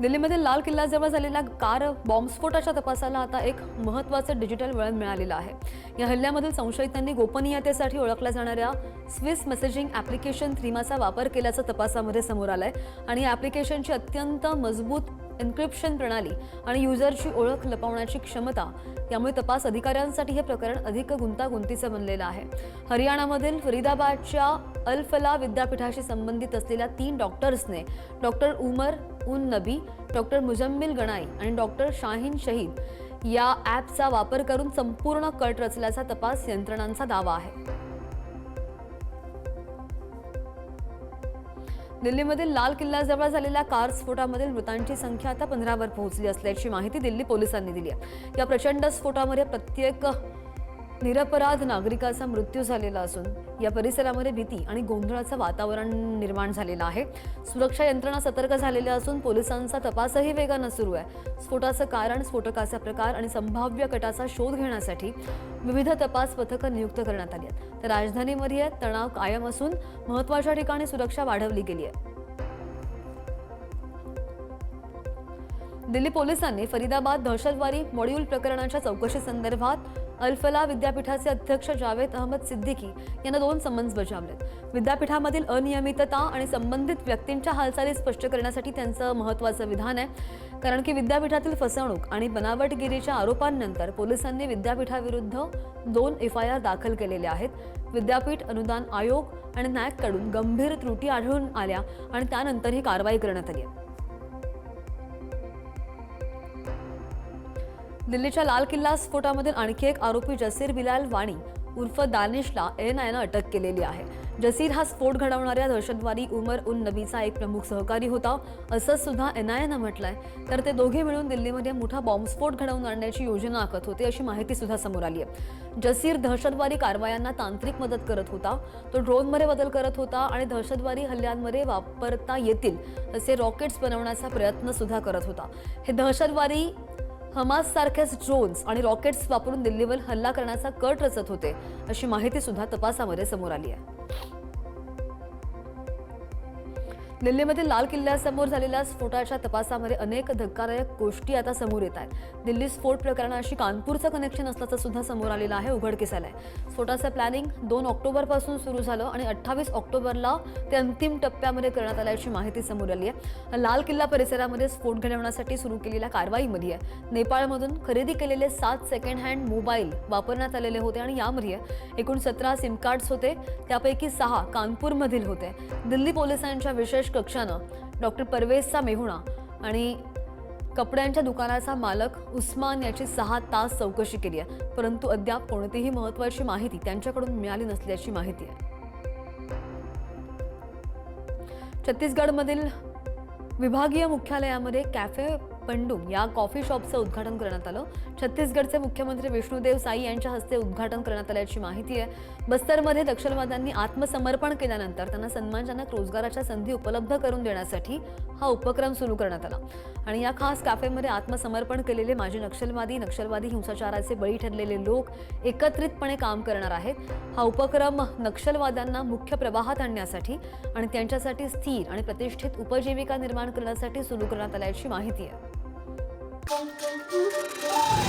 दिल्लीमध्ये लाल किल्ल्याजवळ झालेल्या कार बॉम्बस्फोटाच्या तपासाला आता एक महत्त्वाचं डिजिटल वळण मिळालेलं आहे. या हल्ल्यामधील संशयितांनी गोपनीयतेसाठी ओळखल्या जाणाऱ्या स्विस मेसेजिंग ॲप्लिकेशन थ्रीमाचा वापर केल्याचं तपासामध्ये समोर आलं आहे आणि या ॲप्लिकेशनची अत्यंत मजबूत एन्क्रिप्शन प्रणाली आणि युजरची ओळख लपवण्याची क्षमता यामुळे तपास अधिकाऱ्यांसाठी हे प्रकरण अधिक गुंतागुंतीचं बनलेलं आहे. हरियाणामधील फरीदाबादच्या अल्फला विद्यापीठाशी संबंधित असलेल्या तीन डॉक्टर्सने डॉक्टर उमर उन नबी डॉक्टर मुजम्मिल गणाई आणि डॉक्टर शाहीन शहीद या ॲपचा वापर करून संपूर्ण कट रचल्याचा तपास यंत्रणांचा दावा आहे. दिल्लीमधील लाल किल्ल्याजवळ झालेल्या कार स्फोटामधील मृतांची संख्या आता पंधरावर पोहोचली असल्याची माहिती दिल्ली पोलिसांनी दिली आहे. या प्रचंड स्फोटामध्ये प्रत्येक निरपराध नागरिकाचा मृत्यू झालेला असून या परिसरामध्ये भीती आणि गोंधळाचं वातावरण निर्माण झालेलं आहे. सुरक्षा यंत्रणा सतर्क झालेल्या असून पोलिसांचा तपासही वेगानं सुरू आहे. स्फोटाचं कारण स्फोटकाचा प्रकार आणि संभाव्य कटाचा शोध घेण्यासाठी विविध तपास पथकं नियुक्त करण्यात आली आहेत. तर राजधानीमध्ये तणाव कायम असून महत्त्वाच्या ठिकाणी सुरक्षा वाढवली गेली आहे. दिल्ली पोलिसांनी फरीदाबाद दहशतवादी मॉड्यूल प्रकरणाच्या चौकशी संदर्भात अल्फला विद्यापीठाचे अध्यक्ष जावेद अहमद सिद्दीकी यांना दोन समन्स बजावलेत. विद्यापीठामधील अनियमितता आणि संबंधित व्यक्तींच्या हालचाली स्पष्ट करण्यासाठी त्यांचं महत्त्वाचं विधान आहे. कारण की विद्यापीठातील फसवणूक आणि बनावटगिरीच्या आरोपांनंतर पोलिसांनी विद्यापीठाविरुद्ध दोन एफ आय आर दाखल केलेले आहेत. विद्यापीठ अनुदान आयोग आणि नॅककडून गंभीर त्रुटी आढळून आल्या आणि त्यानंतर ही कारवाई करण्यात आली आहे. दिल्लीच्या लाल किल्ला स्फोटामधील आणखी एक आरोपी जसीर बिलाल वाणी उर्फ दानिशला एन आयनं अटक केलेली आहे. जसीर हा स्फोट घडवणाऱ्या दहशतवादी उमर उन नबीचा एक प्रमुख सहकारी होता. असं सुद्धा एन आय एनं म्हटलंय. तर ते दोघे मिळून दिल्लीमध्ये मोठा बॉम्बस्फोट घडवून आणण्याची योजना आखत होते अशी माहिती सुद्धा समोर आली आहे. जसीर दहशतवादी कारवायांना तांत्रिक मदत करत होता. तो ड्रोनमध्ये बदल करत होता आणि दहशतवादी हल्ल्यांमध्ये वापरता येतील असे रॉकेट्स बनवण्याचा प्रयत्न सुद्धा करत होता. हे दहशतवादी हमास सारख्याच ड्रोन्स आणि रॉकेट्स वापरून दिल्लीवर हल्ला करण्याचा कट रचत होते. अशी माहिती सुद्धा तपासामध्ये समोर आली आहे. दिल्लीमध्ये लाल किल्ल्यासमोर झालेल्या स्फोटाच्या तपासामध्ये अनेक धक्कादायक गोष्टी आता समोर येत आहेत. दिल्ली स्फोट प्रकरणाशी कानपूरचं कनेक्शन असल्याचं सुद्धा समोर आलेलं आहे उघडकीस आहे. स्फोटाचं प्लॅनिंग दोन ऑक्टोबरपासून सुरू झालं आणि अठ्ठावीस ऑक्टोबरला ते अंतिम टप्प्यामध्ये करण्यात आल्याची माहिती समोर आली आहे. लाल किल्ला परिसरामध्ये स्फोट घडवण्यासाठी सुरू केलेल्या कारवाईमध्ये नेपाळमधून खरेदी केलेले सात सेकंड हँड मोबाईल वापरण्यात आलेले होते आणि यामध्ये एकूण सतरा सिम कार्ड्स होते. त्यापैकी सहा कानपूरमधील होते. दिल्ली पोलिसांच्या विशेष कक्षानं डॉक्टर परवेजचा मेहुणा आणि कपड्यांच्या दुकानाचा मालक उस्मान याची सहा तास चौकशी केली आहे. परंतु अद्याप कोणतीही महत्त्वाची माहिती त्यांच्याकडून मिळाली नसल्याची माहिती आहे. छत्तीसगडमधील विभागीय मुख्यालयामध्ये कॅफे पंडुम या कॉफी शॉपचं उद्घाटन करण्यात आलं. छत्तीसगडचे मुख्यमंत्री विष्णुदेव साई यांच्या हस्ते उद्घाटन करण्यात आल्याची माहिती आहे. बस्तरमध्ये नक्षलवाद्यांनी आत्मसमर्पण केल्यानंतर त्यांना सन्मानजनक रोजगाराच्या संधी उपलब्ध करून देण्यासाठी हा उपक्रम सुरू करण्यात आला. आणि या खास कॅफेमध्ये आत्मसमर्पण केलेले माजी नक्षलवादी नक्षलवादी हिंसाचाराचे बळी ठरलेले लोक एकत्रितपणे काम करणार आहेत. हा उपक्रम नक्षलवाद्यांना मुख्य प्रवाहात आणण्यासाठी आणि त्यांच्यासाठी स्थिर आणि प्रतिष्ठित उपजीविका निर्माण करण्यासाठी सुरू करण्यात आल्याची माहिती आहे. Música